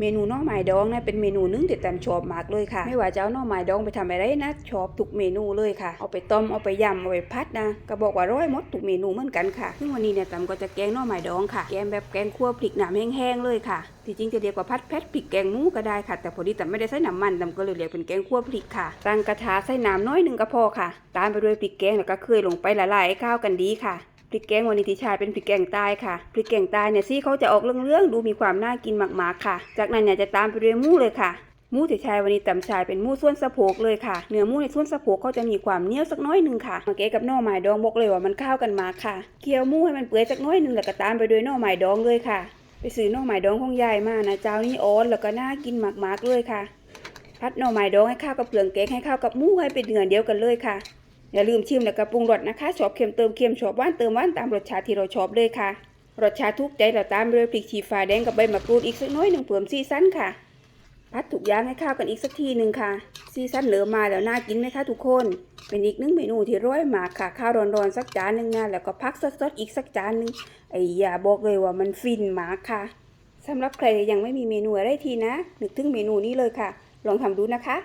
เมนูน่อไม้ดองนี่เป็นเมนูนึงที่แตมชอบมากเลยค่ะ ไม่ว่าจะเอาน่อไม้ดองไปทำอะไรนะชอบทุกเมนูเลยค่ะ เอาไปต้มเอาไปยำเอาไปพัดนะก็บอกว่าร้อยมดทุกเมนูเหมือนกันค่ะซึ่งวันนี้เนี่ยแตมก็จะแกงน่อไม้ดองค่ะ แกงแบบแกงคั่วพริกหนาแห้งๆเลยค่ะที่จริงจะเรียกว่าพัดแพทพริกแกงหมูก็ได้ค่ะ แต่พอดีแตมไม่ได้ใส่น้ำมันแตมก็เลยเรียกเป็นแกงคั่วพริกค่ะตั้งกระทะใส่น้ำน้อยหนึ่งก็พอค่ะ ตามไปด้วยพริกแกงแล้วก็เคยลงไปละลายให้ข้าวกันดีค่ะ ริกแกงวันนี้ที่ใช้เป็นพริกแกงใต้ค่ะ พริกแกงใต้เนี่ยซี่เขาจะออกเรื่องๆดูมีความน่ากินมากๆค่ะ จากนั้นเนี่ยจะตามไปด้วยมูเลยค่ะมูที่ใช้วันนี้ตำชายเป็นมูส่วนสะโพกเลยค่ะ เนื้อมูในส่วนสะโพกเขาจะมีความเหนียวสักน้อยหนึ่งค่ะมาเก๋กับน่อไม้ดองบอกเลยว่ามันเข้ากันมากค่ะ เคี่ยวมูให้มันเปื่อยสักน้อยหนึ่งแล้วก็ตามไปด้วยน่อไม้ดองเลยค่ะ ไปซื้อน่อไม้ดองของยายมานะเจ้านี่อ้อนแล้วก็น่ากินมากๆเลยค่ะ พัดน่อไม้ดองให้ข้ากับเปลืองเก๊กให้ข้ากับมูให้เป็นเนื้อเดียวกันเลยค่ะ อย่าลืมชิมแล้วก็ปรุงรสนะคะชอบเค็มเติมเค็มชอบหวานเติมหวานตามรสชาติที่เราชอบเลยค่ะรสชาติทุกใจเราตามด้วยพริกชี้ฟ้าแดงกับใบมะกรูดอีกสักน้อยหนึ่งเพิ่มซีซันค่ะพัดทุกอย่างให้เข้ากันอีกสักทีหนึ่งค่ะ ซีซันเหลือมาแล้วน่ากินไหมคะทุกคน เป็นอีกหนึ่งเมนูที่ร้อยมากค่ะ ข้าวร้อนๆสักจานหนึ่งงานแล้วก็พักสดๆอีกสักจานหนึ่งไอ้ยาบอกเลยว่ามันฟินมากค่ะสำหรับใครยังไม่มีเมนูอะไรทีนะนึกถึงเมนูนี้เลยค่ะ ลองทำดูนะคะ